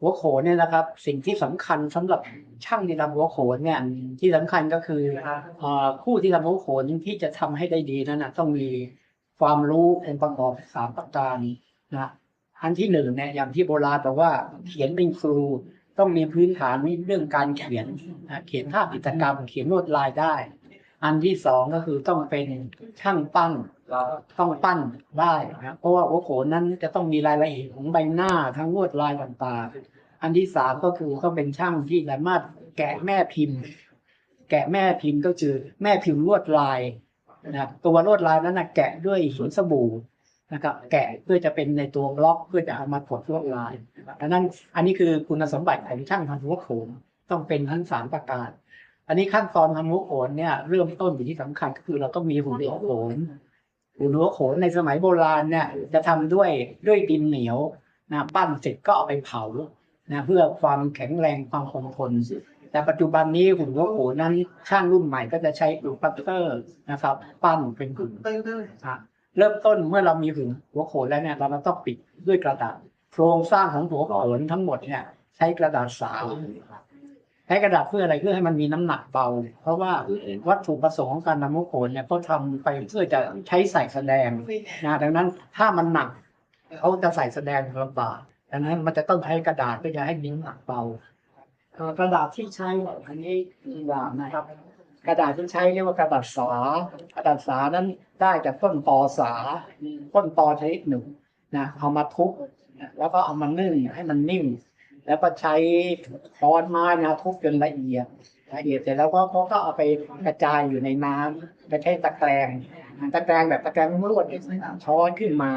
หัวโขนเนี่ยนะครับ สิ่งที่สำคัญสำหรับช่างที่ทำหัวโขนเนี่ยที่สำคัญก็คือเอ่ที่ทำหัวโขนที่จะทำให้ได้ดีนั้นนะต้องมีความรู้องค์ประกอบสามประการนะอันที่หนึ่งเนี่ยอย่างที่โบราณบอกว่าเขียนเป็นครูต้องมีพื้นฐานเรื่องการเขียนเขียนภาพกิจกรรม เขียนลวดลายได้ อันที่สองก็คือต้องเป็นช่างปั้นต้องปั้นได้นะเพราะว่าหัวโขนั้นจะต้องมีรายละเอียดของใบหน้าทั้งลวดลายต่างๆอันที่สามก็คือต้องเป็นช่างที่สามารถแกะแม่พิมพ์ แกะแม่พิมพ์ก็คือแม่พิมพ์ลวดลายนะครับตัวลวดลายนั้นนะแกะด้วยหินสบู่นะครับแกะเพื่อจะเป็นในตัวล็อกเพื่อจะเอามาถดลวดลายดังนั้นอันนี้คือคุณสมบัติของช่างทำหัวโขนต้องเป็นทั้งสามประการ อันนี้ขั้นตอนทำหัวโขนเนี่ยเริ่มต้นอยู่ที่สำคัญก็คือเราต้องมีหุ่นหัวโขนหุ่นหัวโขนในสมัยโบราณเนี่ยจะทำด้วยด้วยดินเหนียวนะปั้นเสร็จก็เอาไปเผานะเพื่อความแข็งแรงความคงทนแต่ปัจจุบันนี้หุ่นหัวโขนนั้นช่างรุ่นใหม่ก็จะใช้ดูปัตเตอร์นะครับ ปั้นเป็นหุ่นอะเริ่มต้นเมื่อเรามีหุ่นหัวโขนแล้วเนี่ยเราต้องปิดด้วยกระดาษโครงสร้างของหัวโขนทั้งหมดเนี่ยใช้กระดาษสาว ใช้กระดาษเพื่ออะไรเพื่อให้มันมีน้ำหนักเบา เพราะว่าวัตถุประสงค์ของการทำหัวโขนเนี่ยเขาทำไปเพื่อจะใช้ใส่แสดงนะดังนั้นถ้ามันหนักเขาจะใส่แสดงลำบากดังนั้นมันจะต้องใช้กระดาษเพื่อจะให้มีน้ำหนักเบากระดาษที่ใช้อันนี้ดีกว่านะครับ กระดาษที่ใช้เรียกว่ากระดาษสากระดาษสานั้นได้จากต้นตอสาต้นตอชนิดหนึ่งนะเอามาทุบแล้วก็เอามานึ่งให้มันนิ่ม แล้วก็ใช้ค้อนไม้นะทุบจนละเอียดละเอียดเสร็จแล้วก็เขาก็เอาไปกระจายอยู่ในน้ำไปใช้ตะแกรงตะแกรงแบบตะแกรงลวดช้อนขึ้นมา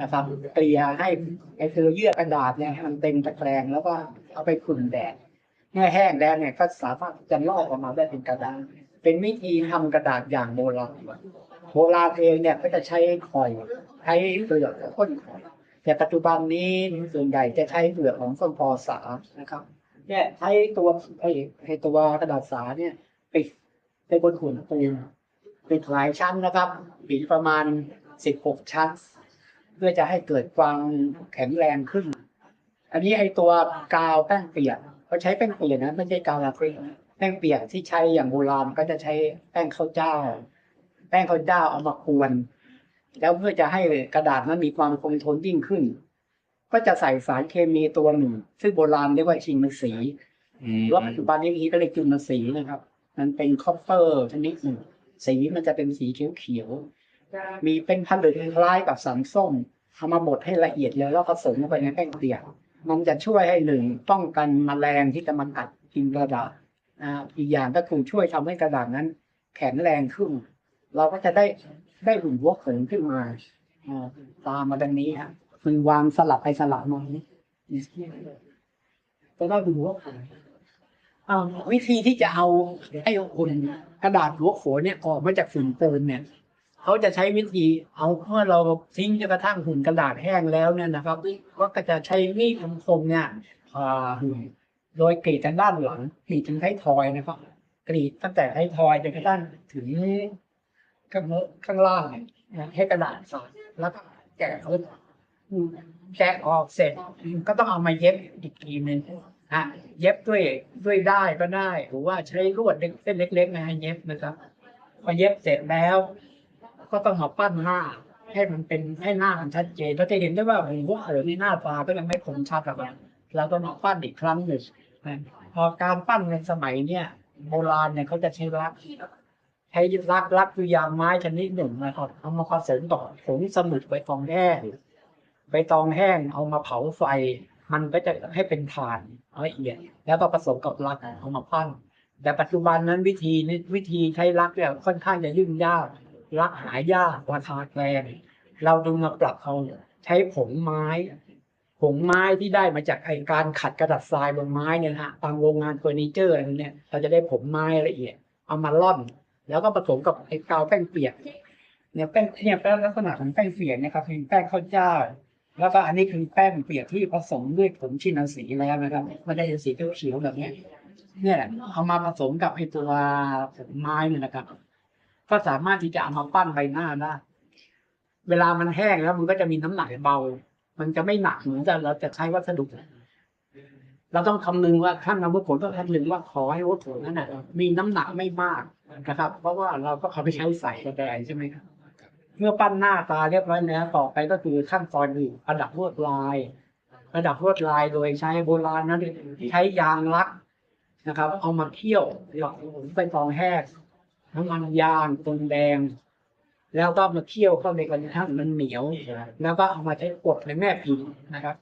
นะครับเกลี่ยให้ไอ้คือเยื่อกระดาษเนี่ยมันเต็มตะแกรงแล้วก็เอาไปขุ่นแดดเมื่อแห้งแล้วเนี่ยก็สามารถจะลอกออกมาได้เป็นกระดาษ เป็นวิธีทำกระดาษอย่างโบราณโบราณเองเนี่ยก็จะใช้คอยใช้เปลือกข้นคอย แต่ปัจจุบันนี้ส่วนใหญ่จะใช้เปลือกของส้มพอสานะครับเนี่ยใช้ตัวไอ้ไอ้ตัวกระดาษสาเนี่ยปิดไปบนหุ่นปูนปิดหลายชั้นนะครับปิดประมาณสิบหกชั้น เพื่อจะให้เกิดความแข็งแรงขึ้น อันนี้ไอ้ตัวกาวแป้งเปียกเขาใช้แป้งเปียกนะไม่ใช่กาวอะคริลิกนแป้งเปียกที่ใช้อย่างโบราณก็จะใช้แป้งข้าวเจ้า แป้งข้าวเจ้าเอามากวน แล้วเพื่อจะให้กระดาษนั้นมีความคงทนยิ่งขึ้น ก็จะใส่สารเคมีตัวหนึ่ง ซึ่งโบราณเรียกว่าชิงมันสีแล้วปัจจุบันนี้ก็เรียกจุลสีนะครับ มันเป็นคอปเปอร์ชนิดหนึ่งสีมันจะเป็นสีเขียวๆมีเป็นผลึกคล้ายกับสันส้มเอามาบดให้ละเอียดแล้วแล้วผสมลงไปในแป้งเปียกมันจะช่วยให้หนึ่งป้องกันแมลงที่จะมากัดกินกระดาษอ่าอีกอย่างก็คือช่วยทำให้กระดาษนั้น แข็งแรงขึ้น เราก็จะได้ได้หุ่นวัวเขินขึ้นมาตามมาดังนี้ฮะคือวางสลับไปสลับมานี่จะได้หุ่นวัวเขินอ่าวิธีที่จะเอาไอ้หุ่นกระดาษหัวโขนเนี่ยออกมาจากฝุ่นเตินเนี่ยเขาจะใช้วิธีเอาเมื่อเราทิ้งจนกระทั่งหุ่นกระดาษแห้งแล้วเนี่ยนะครับก็จะใช้มีดคมๆเนี่ยอ่าโดยกรีดทางด้านหลังกรีดถึงท้ายทอยนะครับกรีดตั้งแต่ท้ายทอยจนกระทั่งถึง ข้างข้างล่างให้กระดาษสอดแล้วก็แกะเอาอืมแกะออกเสร็จก็ต้องเอามาเย็บอีกทีหนึ่งฮะเย็บด้วยด้วยได้ก็ได้หรือว่าใช้ลวดเส้นเล็กๆนะเย็บนะครับพอเย็บเสร็จแล้ว ก็ต้องมาปั้นหน้า ให้มันเป็นให้หน้ามันชัดเจนเราจะเห็นได้ว่าผมว่าเออในหน้าตาก็ยังไม่คมชัดหรอกนะเราก็มาปั้นอีกครั้งหนึ่งพอการปั้นในสมัยเนี่ยโบราณเนี่ยเขาจะใช้ลัก ใช้ลักลักคือยางไม้ชนิดหนึ่งนะครับเอามาผสมต่อผงสมุดใบตองแห้งใบตองแห้งเอามาเผาไฟ มันก็จะให้เป็นถ่านละเอียด แล้วก็ผสมกับลักเอามาปั้นแต่ปัจจุบันนั้นวิธีนี้วิธีใช้ลักเนี่ยค่อนข้างจะยุ่งยากรักหายากกว่าทาแกรงเราจึงมาปรับเอาใช้ผงไม้ผงไม้ที่ได้มาจากไอการขัดกระดาษทรายบนไม้เนี่ยฮะตามโรงงานเฟอร์นิเจอร์อะไรเนี่ยเราจะได้ผงไม้ละเอียด เอามาล่อน แล้วก็ผสมกับไอ้กาวแป้งเปียกเนี่ยแป้งเนี่ยแป้งลักษณะของแป้งเปียกเนะครับเป็นแป้งข้าวเจ้า แล้วก็อันนี้คือแป้งเปียกที่ผสมด้วยผงชินาสีแล้วนะครับไม่ได้สีเขียวๆแบบนี้เนี่ยเอามาผสมกับไอ้ตัวไม้เนี่ยนะครับ ก็สามารถที่จะเอามาปั้นใบหน้าได้เวลามันแห้งแล้วมันก็จะมีน้ำหนักเบา มันจะไม่หนักเหมือนกับเราจะใช้วัสดุเราต้องคำนึงว่าท่านนำวัตถุต้องคำนึงว่าขอให้วัตถุนั้นน่ะมีน้ำหนักไม่มาก นะครับ เพราะว่าเราก็เอาไปใช้ใส่กระไดใช่ไหมครับเมื่อปั้นหน้าตาเรียบร้อยแล้วต่อไปก็คือขั้นตอนอื่นประดับลวดลายประดับลวดลายโดยใช้โบราณนั้นใช้ยางลักนะครับ เอามาเคี่ยวหยอดผมไปฟองแห้งน้ำมันยางตนแดง แล้วก็มาเคี่ยวเข้าในกระทะมันเหนียว แล้วก็เอามาใช้กดในแม่พิมพ์นะครับ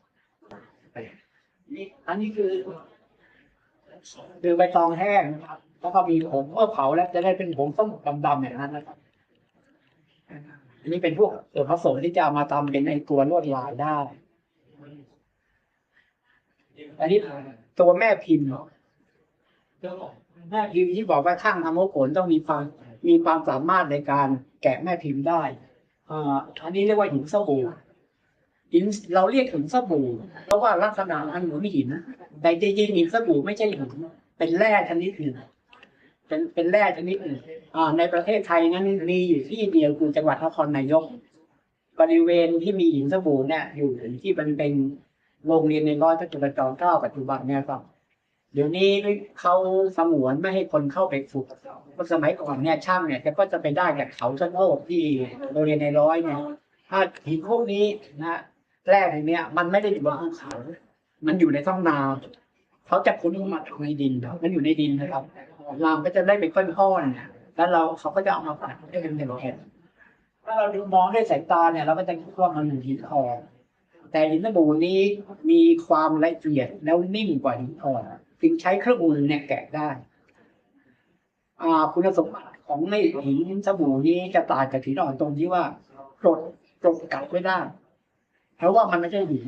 นี่อันนี้คือคือใบตองแห้งนะครับ แล้วก็มีผงเมื่อเผาแล้วจะได้เป็นผงส้มดำๆอย่างนั้นนะครับอันนี้เป็นพวกส่วนผสมที่จะเอามาทำเป็นไอตัวลวดลายได้ อันนี้ตัวแม่พิมพ์แม่พิมพ์ที่บอกว่าช่างทำโมโขนต้องมีความมีความสามารถในการแกะแม่พิมพ์ได้อ่าอันนี้เรียกว่าหินสบู่หินเราเรียกหินสบู่เพราะว่าลักษณะมันเหมือนหินแต่จริงๆหินสบู่ไม่ใช่หินเป็นแร่ชนิดหนึ่ง เป็นเป็นแร่ชนิดหนึ่งอ่าในประเทศไทยนั้นมีอยู่ที่เดียวคือจังหวัดนครนายก บริเวณที่มีหินสบู่เนี่ย อยู่ถึงที่มันเป็นโรงเรียนในร้อยพระจุลจอมเกล้าปัจจุบันเนี่ยครับเดี๋ยวนี้เขาสงวนไม่ให้คนเข้าไปฝึกเมื่อสมัยก่อนเนี่ยช่างเนี่ยก็จะไปได้จากเขาชะโนกที่โรงเรียนในร้อยเนี่ยถ้าหินพวกนี้นะแร่ในเนี้ย มันไม่ได้อยู่บนภูเขา มันอยู่ในท้องนาเขาจะคุ้นมาจากในดินมันอยู่ในดินนะครับ ราก็จะได้เป็นก้อนๆเนี่ยแล้วเราเขาก็จะเอามาปัดให้เป็นแผ่นถ้าเราดูมองด้วยสายตาเนี่ย เราก็จะคิดว่ามันหินอ่อนแต่หินสบู่นี้มีความละเอียดแล้วนิ่มกว่าหินอ่อนจึงใช้เครื่องมือเนี่ยแกะได้ อ่า คุณสมบัติของในหินสบู่นี้จะต่างจากหินอ่อนตรงที่ว่ากรดกรดกัดไม่ได้เพราะว่ามันไม่ใช่หิน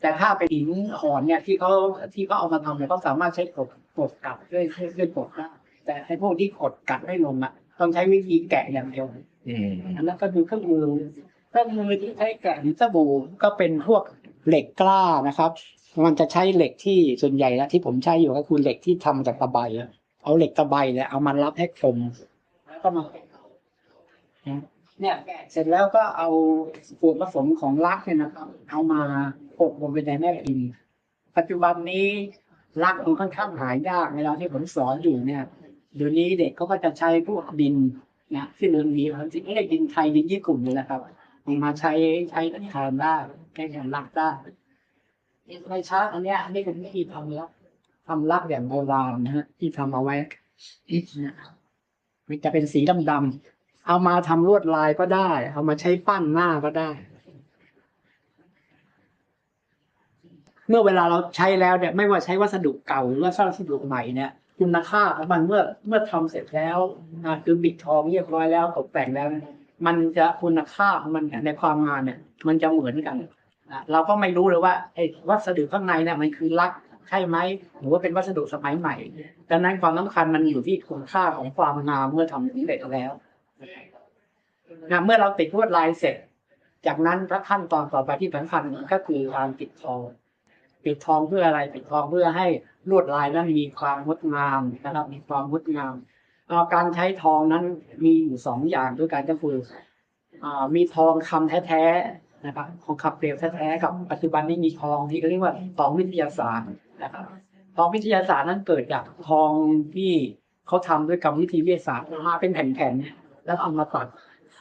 แต่ถ้าเป็นหินอ่อนเนี่ยที่เขาที่เขาเอามาทำเนี่ยเขาสามารถใช้กรด กดกัดด้วยด้วยกดได้แต่ไอ้พวกที่กดกัดไม่ลงอะต้องใช้วิธีแกะอย่างเดียวอืมอันนั้นก็คือเครื่องมือเครื่องมือที่ใช้แกะหินสบู่ก็เป็นพวกเหล็กกล้านะครับ มันจะใช้เหล็กที่ส่วนใหญ่แล้วที่ผมใช้อยู่ก็คือเหล็กที่ทำจากตะไบอะเอาเหล็กตะไบเนี่ยเอามารับให้คมแล้วก็มาแกะเนี่ยแกะเสร็จแล้วก็เอาส่วนผสมของลักเนี่ยนะครับ เอามาโปะลงไปในแม่พิมพ์ปัจจุบันนี้ ลักมันค่อนข้างหายากเวลาที่ผมสอนอยู่เนี่ยเดี๋ยวนี้เด็กเขาก็จะใช้พวกดินนะที่เรื่องนี้มันจริงไม่ได้ดินไทยดินญี่ปุ่นเลยนะครับเอามาใช้ใช้แทนได้ใช้แทนลักได้ในช้าอันเนี้ยนนี้เป็นวิธีทำลักทำลักแบบโบราณนะฮะที่ทำเอาไว้นี่ยมันจะเป็นสีดำๆเอามาทำลวดลายก็ได้ เอามาใช้ปั้นหน้าก็ได้ เมื่อเวลาเราใช้แล้วเนี่ยไม่ว่าใช้วัสดุเก่าหรือว่าวัสดุใหม่เนี่ยคุณค่าของมันเมื่อเมื่อทำเสร็จแล้วคือบิดทองเรียบร้อยแล้วตกแต่งแล้ว มันจะคุณค่าของมันในความงานเนี่ย มันจะเหมือนกันเราก็ไม่รู้เลยว่าไอ้วัสดุข้างในเนี่ยมันคือลักใช่ไหมหรือว่าเป็นวัสดุสมัยใหม่ดังนั้นความสำคัญมันอยู่ที่คุณค่าของความงามเมื่อทำสำเร็จแล้วนะเมื่อเราติดลวดลายเสร็จ จากนั้นพระขั้นตอนต่อไปที่สำคัญก็คือการปิดทอง ปิดทองเพื่ออะไรปิดทองเพื่อให้ลวดลายนั้นมีความงดงามนะครับ มีความงดงามการใช้ทองนั้นมีอยู่สองอย่างด้วยกันก็คือมีทองคำแท้ๆนะครับทองคำเปลวแท้ๆกับปัจจุบันนี้มีทองที่เรียกว่าทองวิทยาศาสตร์นะครับทองวิทยาศาสตร์นั้นเกิดจากทองที่เขาทำด้วยกรรมวิธีวิทยาศาสตร์มาเป็นแผ่นๆแล้วเอามาตัด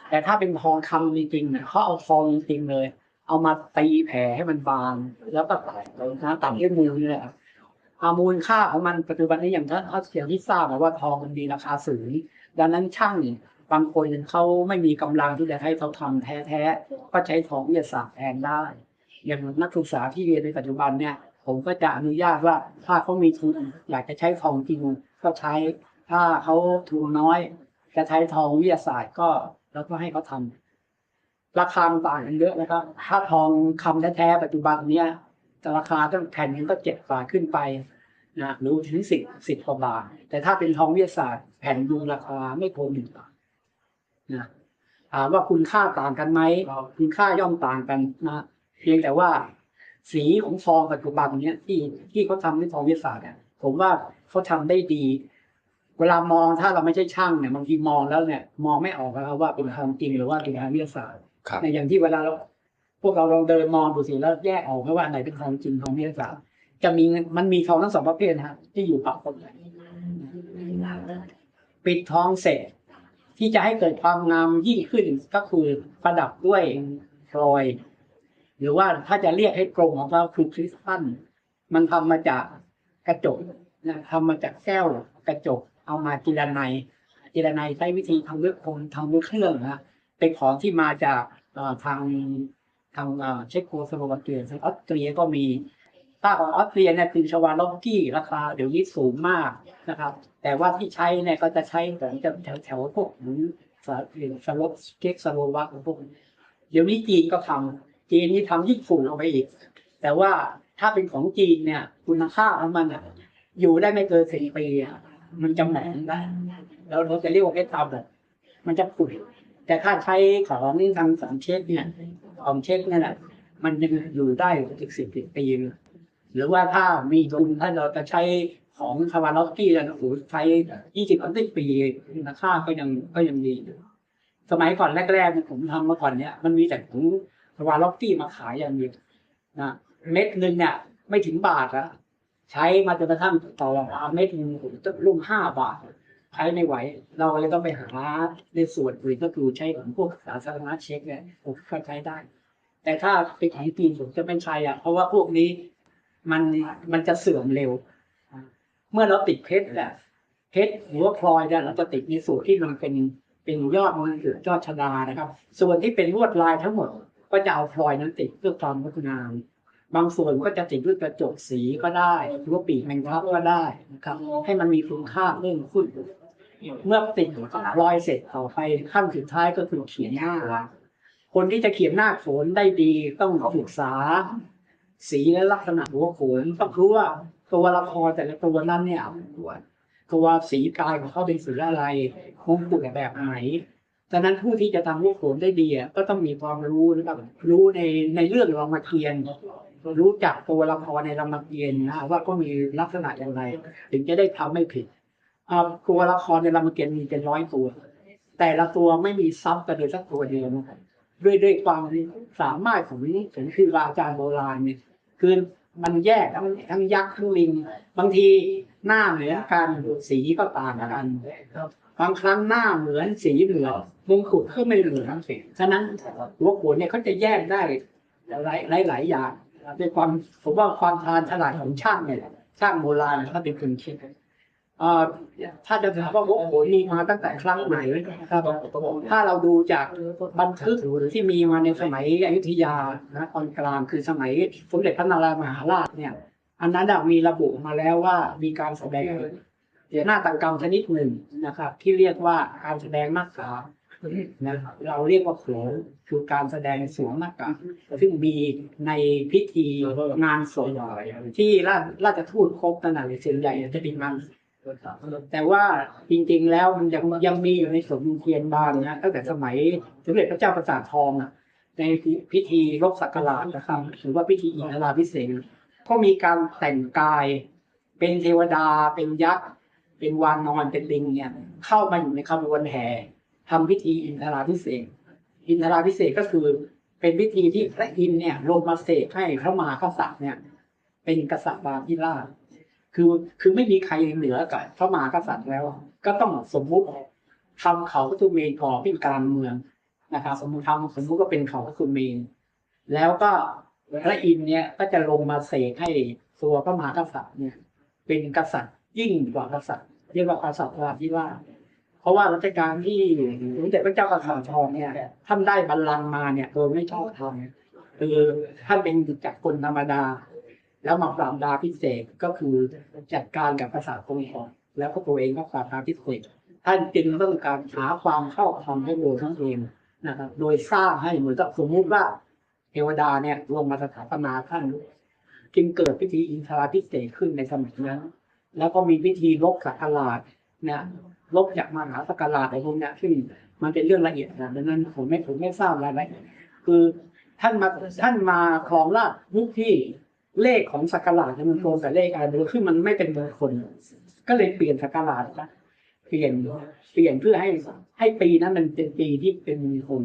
แต่ถ้าเป็นทองคำจริงๆเนี่ยเขาเอาทองจริงเลย เอามาตีแผ่ให้มันบางแล้วก็ตัดนะตัดด้วยมือนี่แหละครับอามูลค่าของมันปัจจุบันนี้อย่างถ้าถ้าอย่างที่ทราบว่าทองมันมีราคาสูงดังนั้นช่างบางคนเขาไม่มีกำลังที่จะให้เขาทำแท้ๆก็ใช้ทองวิทยาศาสตร์แทนได้ อย่างนักศึกษาที่เรียนในปัจจุบันเนี่ยผมก็จะอนุญาตว่าถ้าเขามีทุนอยากจะใช้ทองจริงก็ใช้ถ้าเขาทุนน้อย จะใช้ทองวิทยาศาสตร์ก็แล้วก็ให้เขาทำ ราคามันต่างกันเยอะนะครับ ถ้าทองคำแท้ๆปัจจุบันเนี้ยจะราคาตั้งแผ่นนึงก็เจ็ดบาทขึ้นไปนะหรือถึงสิบสิบกว่าบาท แต่ถ้าเป็นทองวิทยาศาสตร์แผ่นดูราคาไม่เกินหนึ่งบาทนะถามว่าคุณค่าต่างกันไหมคุณค่าย่อมต่างกันนะเพียงแต่ว่า สีของทองปัจจุบันเนี้ยที่ที่เขาทำด้วยทองวิทยาศาสตร์เนี่ยผมว่าเขาทำได้ดี เวลามองถ้าเราไม่ใช่ช่างเนี่ยบางทีมองแล้วเนี่ย มองไม่ออกนะครับว่าเป็นทองจริงหรือว่าเป็นทางวิทยาศาสตร์ ครับ ในอย่างที่เวลาเรา พวกเราลองเดินมองดูสิแล้วแยกออกไหมว่าอันไหนเป็นทองจริงทองวิทยาศาสตร์จะมีมันมีทองทั้งสองประเภทนะที่อยู่ปากคนปิดทองเสร็จที่จะให้เกิดความงามยิ่งขึ้นก็คือประดับด้วยพลอย หรือว่าถ้าจะเรียกให้ตรงของเราคือคริสตัลมันทำมาจากกระจกนะทำมาจากแก้วกระจก เอามาจิรนัยจิรนัยใช้วิธีทำด้วยคนทำด้วยเครื่องนะ เป็นของที่มาจากทางทางเช็กโกสโลวาเกียทางออสเตรียก็มีถ้าของออสเตรียเนี่ยคือชวาล็อกกี้ราคาเดี๋ยวนี้สูงมากนะครับ แต่ว่าที่ใช้เนี่ยก็จะใช้ของแถวแถวพวกหมือนสาสโลเช็กสโลวักพวกเดี๋ยวนี้จีนก็ทำจีนนี่ทำยิ่งฝุ่นออกไปอีก แต่ว่าถ้าเป็นของจีนเนี่ย คุณค่าของมันอะ อยู่ได้ไม่เกินสี่ปีมันจะแหมนได้แล้วเราจะเรียกว่าเพชรดำอะมันจะขุ่น แต่ถ้าใช้ของนี่ทางสังเช็คเนี่ยของเช็คนี่แหละมันยังอยู่ได้ถึงสิบปีเลยหรือว่าถ้ามีทุนถ้าเราจะใช้ของคาวาล็อสกี้แล้วโอ้โหใช้ยี่สิบสิบปีคุณค่าก็ยังก็ยังดีสมัยก่อนแรกๆผมทำมาก่อนเนี่ยมันมีแต่ของคาวาล็อกกี้มาขายอย่างเดียวนะเม็ดหนึ่งเนี่ยไม่ถึงบาทอะใช้มาจนกระทั่งต่อมาเม็ดหนึ่งผมต้องรุ่มห้าบาท ใช้ไม่ไหว เราเลยต้องไปหาในส่วนอื่นก็คือใช้ของพวกสาธารณเช็คเนี่ยผมก็ใช้ได้ แต่ถ้าเป็นของจีนผมจะไม่ใช้อะ เพราะว่าพวกนี้มันมันจะเสื่อมเร็ว เมื่อเราติดเพชรอะเพชรหรือว่าพลอยเนี่ยเราจะติดในส่วนที่มันเป็นเป็นยอดมันหรือยอดชดานะครับ ส่วนที่เป็นลวดลายทั้งหมด ก็จะเอาพลอยนั้นติดเพื่อความงดงามบางส่วนก็จะติดด้วยกระจกสีก็ได้หรือว่าปีกแมงทับก็ได้นะครับ ให้มันมีคุณค่าเพิ่มขึ้น เมื่อติดพลอยเสร็จต่อไปขั้นสุดท้ายก็คือเขียนหน้า คนที่จะเขียนหน้าโขนได้ดีต้องศึกษา สีและลักษณะหัวโขนต้องรู้ว่าตัวละครแต่ละตัวนั้นเนี่ยตัวตัวสีกายของเขาเป็นสีอะไรมงกุฎแบบไหนดังนั้นผู้ที่จะทำหัวโขนได้ดีอะก็ต้องมีความรู้นะครับรู้ในในเรื่องรามเกียรติรู้จักตัวละครในรามเกียรตินะว่าก็มีลักษณะอย่างไร ถึงจะได้ทำไม่ผิด ตัวละครในรามเกียรติ์มีเป็นร้อยตัว แต่ละตัวไม่มีซ้ำกันเลยสักตัวเดียวนะครับด้วยด้วยความสามารถของของคืออาจารย์โบราณเนี่ยคือมันแยกทั้งทั้งยักษ์ทั้งลิง บางทีหน้าเหมือนกันสีก็ต่างกันบางครั้งหน้าเหมือนสีเหมือนมงกุฎก็ไม่เหมือนทั้งสีฉะนั้นหัวโขนเนี่ยเขาจะแยกได้หลายหลายหลายอย่างด้วยความผมว่าความชาญฉลาดของช่างเนี่ยช่างโบราณเขาเป็นคนคิด ถ้าจะถามว่าหัวโขนมีมาตั้งแต่ครั้งไหนนะครับถ้าเราดูจากบันทึกที่มีมาในสมัยอยุธยานะตอนกลางคือสมัยสมเด็จพระนารายณ์มหาราชเนี่ย อันนั้นน่ะมีระบุมาแล้วว่ามีการแสดงหน้าตังกรรมชนิดหนึ่งนะครับ ที่เรียกว่าการแสดงหน้ากากนะเราเรียกว่าโขนคือการแสดงสวมหน้ากากซึ่งมีในพิธีงานศพที่ราชราชทูตครบนั่นแหละส่วนใหญ่จะเป็นงาน แต่ว่าจริงๆแล้วมันยังยังมีอยู่ในสมเทียนบานนะตั้งแต่สมัยสมเด็จพระเจ้าประสาททองอะในพิธีรบสักการะนะครับหรือว่าพิธีอินทราพิเศษก็มีการแต่งกายเป็นเทวดาเป็นยักษ์เป็นวานนอนเป็นลิงเนี่ยเข้ามาอยู่ในขบวนแห่ทำพิธีอินทราพิเศษ อินทราพิเศษก็คือเป็นพิธีที่พระอินเนี่ยลงมาเสกให้พระมหากษัตริย์เนี่ย เป็นกษัตริย์บาพิราช คือคือไม่มีใครเหนือกับพระมหากษัตริย์แล้ว ก็ต้องสมมุติทำเขาก็ตุเมนก่อเป็นกางเมืองนะครับสมมุติทำสมมุติก็เป็นเขาก็ตุเมนแล้วก็พระอินเนี่ยก็จะลงมาเสกให้ตัวพระมหากษัตริย์เนี่ย เป็นกษัตริย์ยิ่งกว่ากษัตริย์เรียกว่ากษัตริย์ราธิราเพราะว่ารัชกาลที่สมเด็จพระเจ้ากษัตริย์ทองเนี่ยท่านได้บัลลังก์มาเนี่ยโดยไม่ชอบธรรมคือท่านเป็นจากคนธรรมดา แล้วมาปราบดาพิเศษก็คือจัดการกับภาษาคงทองแล้วก็ตัวเองก็ปราบดาพิเศษท่านจึงต้องการหาความเข้าธรรมให้โดยทั้งเองนะครับ โดยสร้างให้เหมือนกับสมมุติว่าเทวดาเนี่ยลงมาสถาปนาท่านจึงเกิดพิธีอินทราพิเศษขึ้นในสมัยนั้น แล้วก็มีพิธีลบสักการะเนี่ยลบจากมหาสักการะอะไรพวกนี้ยซึ่งมันเป็นเรื่องละเอียดนะดังนั้นผมไม่ผมไม่ทราบรายละเอียดคือท่านมาท่านมาครองราชยุคที่ เลขของสักการะเนี่ยมันตรงกับเลขอะไรไม่รู้ซึ่งมันไม่เป็นมงคลก็เลยเปลี่ยนสักการะนะเปลี่ยนเปลี่ยนเพื่อให้ให้ปีนั้นมันเป็นปีที่เป็นมงคล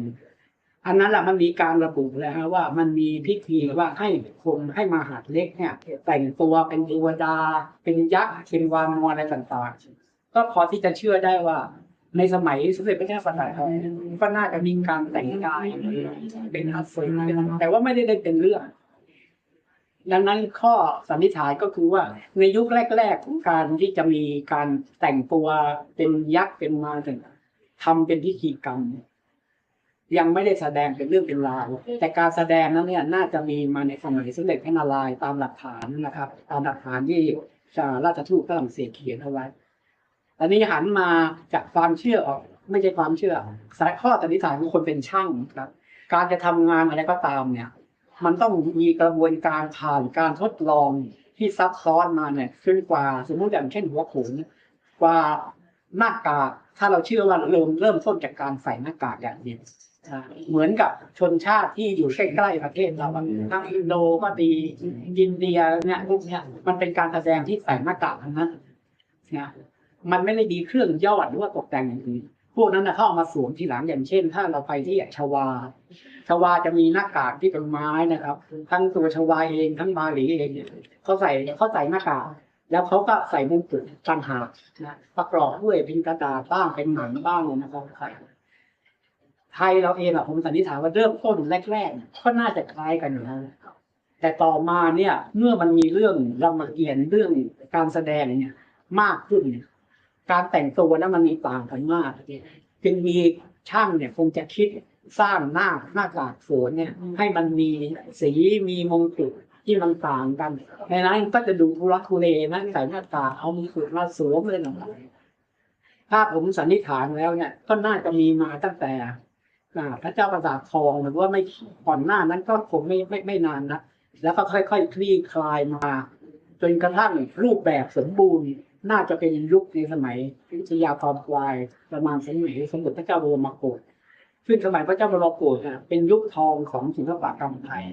อันนั้นแหละมันมีการระบุแล้วฮะว่ามันมีพิธีว่าให้คนให้มาหาดเล็กเนี่ยแต่งตัวเป็นเทวดา เป็นยักษ์เป็นวานอนอะไรต่างๆ ก็พอที่จะเชื่อได้ว่า ในสมัยสมเด็จพระเจ้าปฐมก็น่าจะมีการแต่งกายเป็นอสุรแต่ว่าไม่ได้เป็นเรื่อง ดังนั้นข้อสันนิษฐานก็คือว่าในยุคแรก ๆ ของการที่จะมีการแต่งตัวเป็นยักษ์เป็นมารต่างๆทำเป็นพิธีกรรม ยังไม่ได้แสดงเป็นเรื่องเป็นราวแต่การแสดงนั้นเนี่ยน่าจะมีมาในสมัยสมเด็จพระนารายณ์ตามหลักฐานนะครับ ตามหลักฐานที่ราชทูตฝรั่งเศสเขียนเอาไว้อันนี้หันมาจากความเชื่อออกไม่ใช่ความเชื่อสายข้อสันนิษฐานของคนเป็นช่างครับ การจะทำงานอะไรก็ตามเนี่ย มันต้องมีกระบวนการผ่านการทดลองที่ซับซ้อนมาเนี่ยคือกว่าสมมติอย่างเช่นหัวโขนกว่าหน้ากากถ้าเราเชื่อว่าเริ่มเริ่มต้นจากการใส่หน้ากากอย่างเดียวเหมือนกับชนชาติที่อยู่ใกล้ๆประเทศเราทั้งอินโดก็ดีอินเดียเนี่ยพวกเนี้ยมันเป็นการแสดงที่ใส่หน้ากากทั้งนั้นนะมันไม่ได้มีเครื่องยอดหรือว่าตกแต่งอย่างอื่น วกนั้นนะเขาเอามาสวมทีหลังอย่างเช่น ถ้าเราไปที่ชวา ชวาจะมีหน้ากากที่เป็นไม้นะครับ ทั้งตัวชวาเองทั้งมาหลีเองเขาใส่เขาใส่หน้ากากแล้วเขาก็ใส่มงกุฎต่างหากนะประกอบด้วยเป็นกระดาษบ้างเป็นหนังบ้างเนี่ยนะครับไทยเราเองอะผมสันนิษฐานว่าเริ่มต้นแรกๆก็น่าจะคล้ายกันอยู่แล้วแต่ต่อมาเนี่ย เมื่อมันมีเรื่องรามเกียรติ์เรื่องการแสดงเนี่ย มากขึ้นเนี่ย การแต่งตัวนั้นมันมีต่างกันมากจึงมีช่างเนี่ยคงจะคิดสร้างหน้าหน้ากากโขนเนี่ย ให้มันมีสีมีมงกุฎที่มันต่างกันในนั้นก็จะดูทุรักทุเลนะใส่หน้ากากเอามงกุฎมาสวมเลยนะถ้าผมสันนิษฐานแล้วเนี่ย ก็น่าจะมีมาตั้งแต่อ่าพระเจ้าประสาททองหรือว่าไม่ก่อนหน้านั้นก็คงไม่ไม่ไม่นานนะแล้วก็ค่อยๆคลี่คลายมา จนกระทั่งรูปแบบสมบูรณ์ น่าจะเป็นยุคในสมัยวิทยาตอนปลายประมาณสมัยสมเด็จพระเจ้าบรมโกศซึ่งสมัยพระเจ้าบรมโกศเนี่ยเป็นยุคทองของศิลปกรรมไทย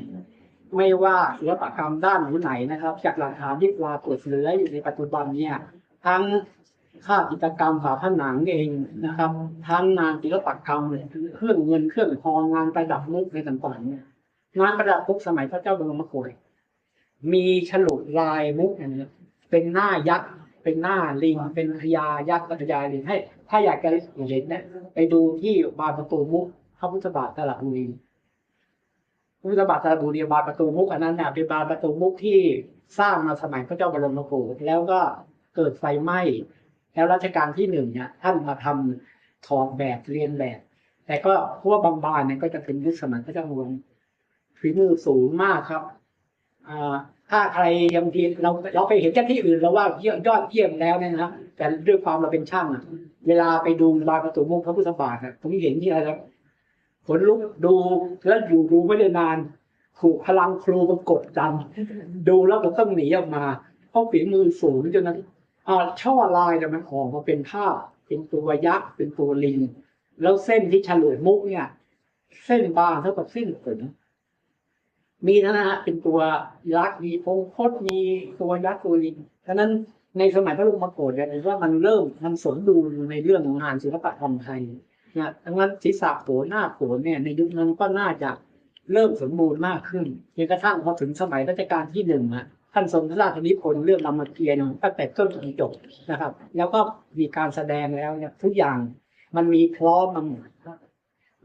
ไม่ว่าศิลปกรรมด้านไหนนะครับ จากหลักฐานที่ปรากฏเหลืออยู่ในปัจจุบันเนี่ย ทั้งค่าจิตกรรมฝาผนังเองนะครับ ทั้งงานศิลปกรรมเครื่องเงินเครื่องทองงานประดับมุกในต่างๆเนี่ยงานประดับมุกสมัยพระเจ้าบรมโกศมีฉลุลายมุกอย่างเนี้ยเป็นหน้ายักษ์ เป็นหน้าลิง เป็นพญายักษ์พญาลิงให้ ถ้าอยากจะเห็นเนี่ยไปดูที่บานประตูมุกพระพุทธบาทสระบุรีพระพุทธบาทสระบุรีบานประตูมุกอันนั้นเนี่ยเป็นบานประตูมุกที่สร้างมาสมัยพระเจ้าบรมโกศแล้วก็เกิดไฟไหม้แล้วรัชกาลที่หนึ่งเนี่ยท่านมาทำถอดแบบเรียนแบบ แต่ก็เพราะว่าบางบานเนี่ยก็จะเป็นยุคสมัยพระเจ้าบรมฝีมือสูงมากครับอ่า ถ้าใครยังทีเราเราไปเห็นแค่ที่อื่นเราว่าเยี่ยมยอดเยี่ยมแล้วเนี่ยนะครับแต่ด้วยความเราเป็นช่างอะ เวลาไปดูบานประตูมุกพระพุทธบาทอะผมเห็นที่อะไรครับขนลุกดูแล้วอยู่ดูไม่ได้นานถูกพลังครูมันกดดันดูแล้วผมต้องหนีออกมา เพราะฝีมือสูงจนนั้นอ่าช่อลายมันออกมาเป็นภาเป็นตัวยักษ์เป็นตัวลิง แล้วเส้นที่ฉลุมุกเนี่ย เส้นบางเท่ากับเส้นขน มีนะฮะเป็นตัวยักษ์มีพงพจน์มีตัวยักษ์ตัวลิงฉะนั้นในสมัยพระบรมโกศเนี่ยว่ามันเริ่มมันสมดุลในเรื่องของงานศิลปะกรรมไทยนะดังนั้นศีรษะโขนหน้าโขนเนี่ยในยุคนั้นก็น่าจะเริ่มสมบูรณ์มากขึ้นจนกระทั่งพอถึงสมัยรัชกาลที่หนึ่งอะท่านทรงพระราชนิพนธ์เรื่องรามเกียรติ์ตั้งแต่ต้นจนจบนะครับ แล้วก็มีการแสดงแล้วเนี่ยทุกอย่างมันมีพร้อมมาหมด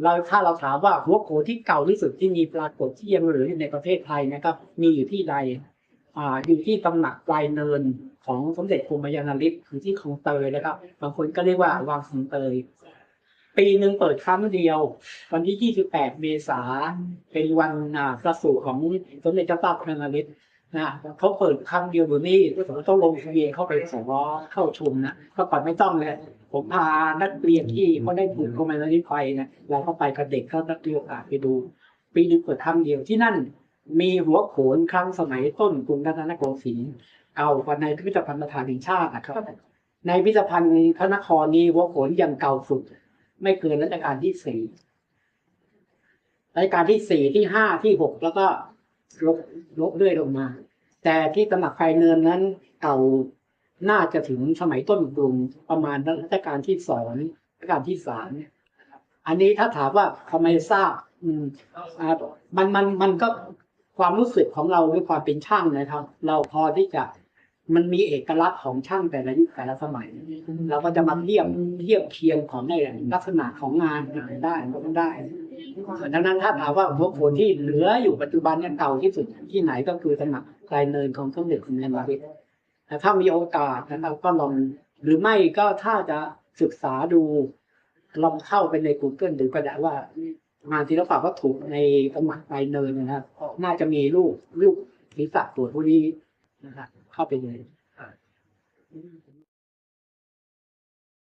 เราถ้าเราถามว่าหัวโขนที่เก่าที่สุดที่มีปรากฏที่ยังเหลืออยู่ในประเทศไทยนะครับ มีอยู่ที่ใดอ่าอยู่ที่ตำหนักปลายเนินของสมเด็จกรมยานฤทธิ์คือที่คลองเตยนะครับ บางคนก็เรียกว่าวังคลองเตย ปีหนึ่งเปิดครั้งเดียว วันที่ 28 เมษาเป็นวันอ่าประสูติของสมเด็จเจ้าฟ้ากรมยานฤทธิ์ นะเขาเปิดครั้งเดียวอยู่นี่ก็ต้องลงทะเบียนเข้าไปขอเข้าชมนะก็ก่อนไม่ต้องเลยผมพานักเรียนที่เขาได้ถูกเข้ามาในนี้ไปนะเราก็ไปกับเด็กเข้านักเรียนอกาสไปดู ปีนึงเปิดครั้งเดียวที่นั่น มีหัวโขนครั้งสมัยต้นกรุงรัตนโกสินทร์เก่ากว่าในพิพิธภัณฑ์สถานแห่งชาตินะครับ ในพิพิธภัณฑ์พระนครนี้หัวโขนยังเก่าสุด ไม่เกินรัชกาลที่สี่รัชกาลที่สี่ที่ห้าที่หกแล้วก็ลบลบเรื่อยลงมา แต่ที่ตำหนักไฟเนินนั้นเก่าน่าจะถึงสมัยต้นกรุงประมาณรัชกาลที่สองรัชกาลที่สามอันนี้ถ้าถามว่าทำไมทราบ อืมอ่ามันมันมันก็ความรู้สึกของเราด้วยความเป็นช่างนะครับ เราพอที่จะมันมีเอกลักษณ์ของช่างแต่ละยุคแต่ละสมัย เราก็จะมาเทียบเทียบเคียงของในลักษณะของงานได้ก็ได้ดังนั้นถ้าถามว่าหัวโขนที่เหลืออยู่ปัจจุบันเนี่ยเก่าที่สุดที่ไหนก็คือตำหนักลายเนินของสมเด็จคุณเนมาริตแต่ถ้ามีโอกาสนะครับก็ลองหรือไม่ก็ถ้าจะศึกษาดูลองเข้าไปใน Google ดูก็ได้ว่างานศิลปะวัตถุในตำหนักลายเนินนะครับน่าจะมีรูปรูปศีรษะตัวพวกนี้นะครับเข้าไปเลย